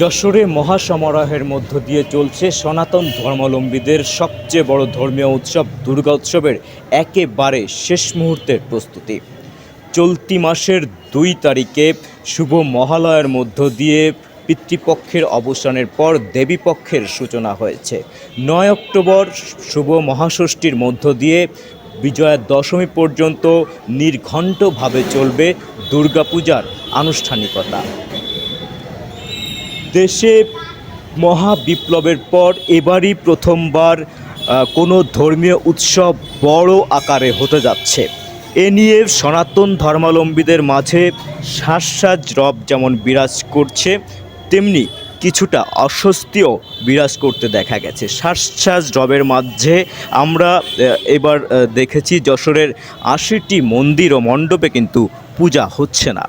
যশোরে মহাসমারোহের মধ্য দিয়ে চলছে সনাতন ধর্মাবলম্বীদের সবচেয়ে বড় ধর্মীয় উৎসব দুর্গা উৎসবের একেবারে শেষ মুহূর্তের প্রস্তুতি। চলতি মাসের দুই তারিখে শুভ মহালয়ের মধ্য দিয়ে পিতৃপক্ষের অবসানের পর দেবীপক্ষের সূচনা হয়েছে। নয় অক্টোবর শুভ মহাষষ্ঠীর মধ্য দিয়ে বিজয়া দশমী পর্যন্ত নির্ঘণ্টভাবে চলবে দুর্গাপূজার আনুষ্ঠানিকতা। দেশে মহা বিপ্লবের পর এবারই প্রথমবার কোনো ধর্মীয় উৎসব বড় আকারে হতে যাচ্ছে। এ নিয়ে সনাতন ধর্মাবলম্বীদের মাঝে শ্বাস রব যেমন বিরাজ করছে, তেমনি কিছুটা অস্বস্তিও বিরাজ করতে দেখা গেছে। শ্বাস রবের মাঝে আমরা এবার দেখেছি যশোরের আশিটি মন্দির ও মণ্ডপে কিন্তু পূজা হচ্ছে না।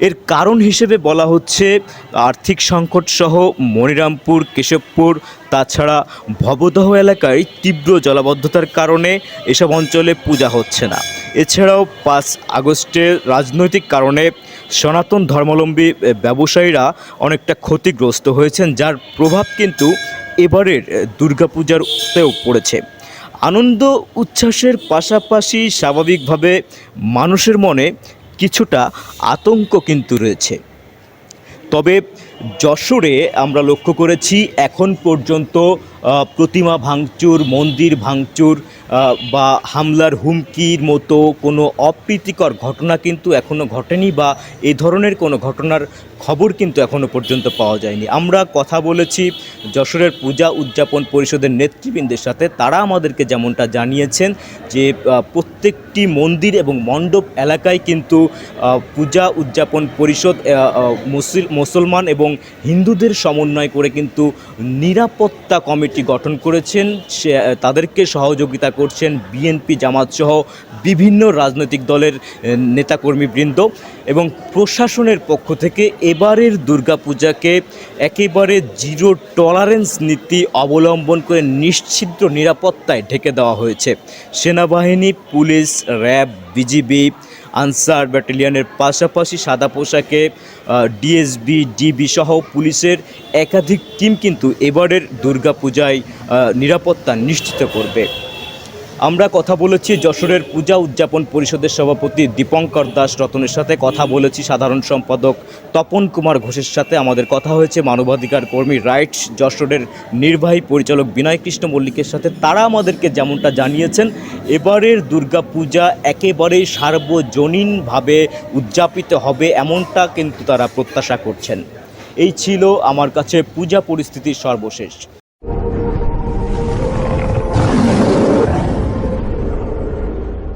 এর কারণ হিসেবে বলা হচ্ছে আর্থিক সংকট সহ মনিরামপুর কেশবপুর তাছাড়া ভবদহ এলাকায় তীব্র জলাবদ্ধতার কারণে এসব অঞ্চলে পূজা হচ্ছে না। এছাড়াও পাঁচ আগস্টে রাজনৈতিক কারণে সনাতন ধর্মাবলম্বী এ, ব্যবসায়ীরা অনেকটা ক্ষতিগ্রস্ত হয়েছেন যার প্রভাব কিন্তু এবারের দুর্গাপূজারতেও পড়েছে। আনন্দ উচ্ছ্বাসের পাশাপাশি স্বাভাবিকভাবে মানুষের মনে কিছুটা আতঙ্ক কিন্তু রয়েছে। তবে যশোরে আমরা লক্ষ্য করেছি এখন পর্যন্ত প্রতিমা ভাঙচুর, মন্দির ভাঙচুর বা হামলার হুমকির মতো কোনো অপ্রীতিকর ঘটনা কিন্তু এখনও ঘটেনি বা এ ধরনের কোনো ঘটনার খবর কিন্তু এখনও পর্যন্ত পাওয়া যায়নি। আমরা কথা বলেছি যশোরের পূজা উদযাপন পরিষদের নেতৃবৃন্দের সাথে। তারা আমাদেরকে যেমনটা জানিয়েছেন যে প্রত্যেকটি মন্দির এবং মণ্ডপ এলাকায় কিন্তু পূজা উদযাপন পরিষদ মুসলমান এবং হিন্দুদের সমন্বয় করে কিন্তু নিরাপত্তা কমিটি গঠন করেছেন তাদেরকে সহযোগিতা করছেন বিএনপি জামাত সহ বিভিন্ন রাজনৈতিক দলের নেতাকর্মীবৃন্দ এবং প্রশাসনের পক্ষ থেকে এবারের দুর্গাপূজাকে একেবারে জিরো টলারেন্স নীতি অবলম্বন করে নিশ্চিদ্র নিরাপত্তায় ঢেকে দেওয়া হয়েছে। সেনাবাহিনী, পুলিশ, র্যাব, বিজিবি আনসার ব্যাটালিয়নের পাশাপাশি সাদা পোশাকে ডিএসবি ডিবি সহ পুলিশের একাধিক টিম কিন্তু এবারের দুর্গাপূজায় নিরাপত্তা নিশ্চিত করবে। আমরা কথা বলেছি যশোরের পূজা উদযাপন পরিষদের সভাপতি দীপঙ্কর দাস রতনের সাথে। কথা বলেছি সাধারণ সম্পাদক তপন কুমার ঘোষের সাথে। আমাদের কথা হয়েছে মানবাধিকার কর্মী রাইটস যশোরের নির্বাহী পরিচালক বিনয় কৃষ্ণ মল্লিকের সাথে। তারা আমাদেরকে যেমনটা জানিয়েছেন, এবারের দুর্গাপূজা একেবারেই সার্বজনীনভাবে উদযাপিত হবে এমনটা কিন্তু তারা প্রত্যাশা করছেন। এই ছিল আমার কাছে পূজা পরিস্থিতির সর্বশেষ।